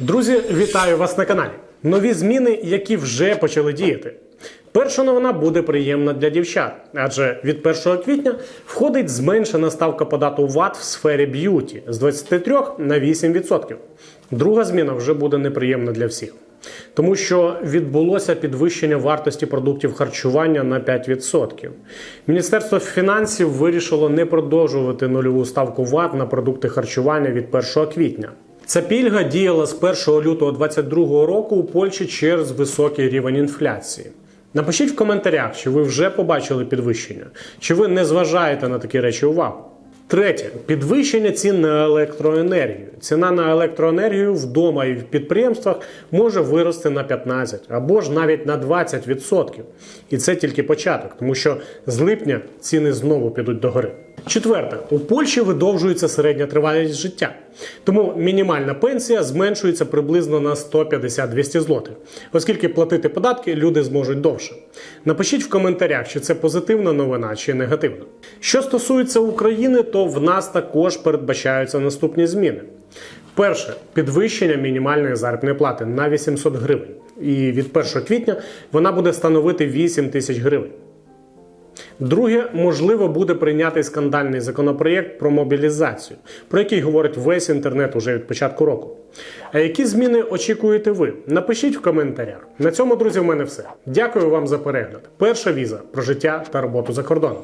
Друзі, вітаю вас на каналі. Нові зміни, які вже почали діяти. Перша новина буде приємна для дівчат, адже від 1 квітня входить зменшена ставка податку ВАТ в сфері б'юті з 23 на 8%. Друга зміна вже буде неприємна для всіх. Тому що відбулося підвищення вартості продуктів харчування на 5%. Міністерство фінансів вирішило не продовжувати нульову ставку ВАТ на продукти харчування від 1 квітня. Ця пільга діяла з 1 лютого 2022 року у Польщі через високий рівень інфляції. Напишіть в коментарях, чи ви вже побачили підвищення, чи ви не зважаєте на такі речі увагу. Третє підвищення цін на електроенергію. Ціна на електроенергію вдома і в підприємствах може вирости на 15 або ж навіть на 20%. І це тільки початок, тому що з липня ціни знову підуть догори. Четверте, у Польщі видовжується середня тривалість життя, тому мінімальна пенсія зменшується приблизно на 150-200 злотих, оскільки платити податки люди зможуть довше. Напишіть в коментарях, чи це позитивна новина чи негативна. Що стосується України, то в нас також передбачаються наступні зміни. Перше підвищення мінімальної заробітної плати на 800 гривень. І від 1 квітня вона буде становити 8 тисяч гривень. Друге, можливо, буде прийнятий скандальний законопроєкт про мобілізацію, про який говорить весь інтернет уже від початку року. А які зміни очікуєте ви? Напишіть в коментарях. На цьому, друзі, в мене все. Дякую вам за перегляд. Перша віза про життя та роботу за кордоном.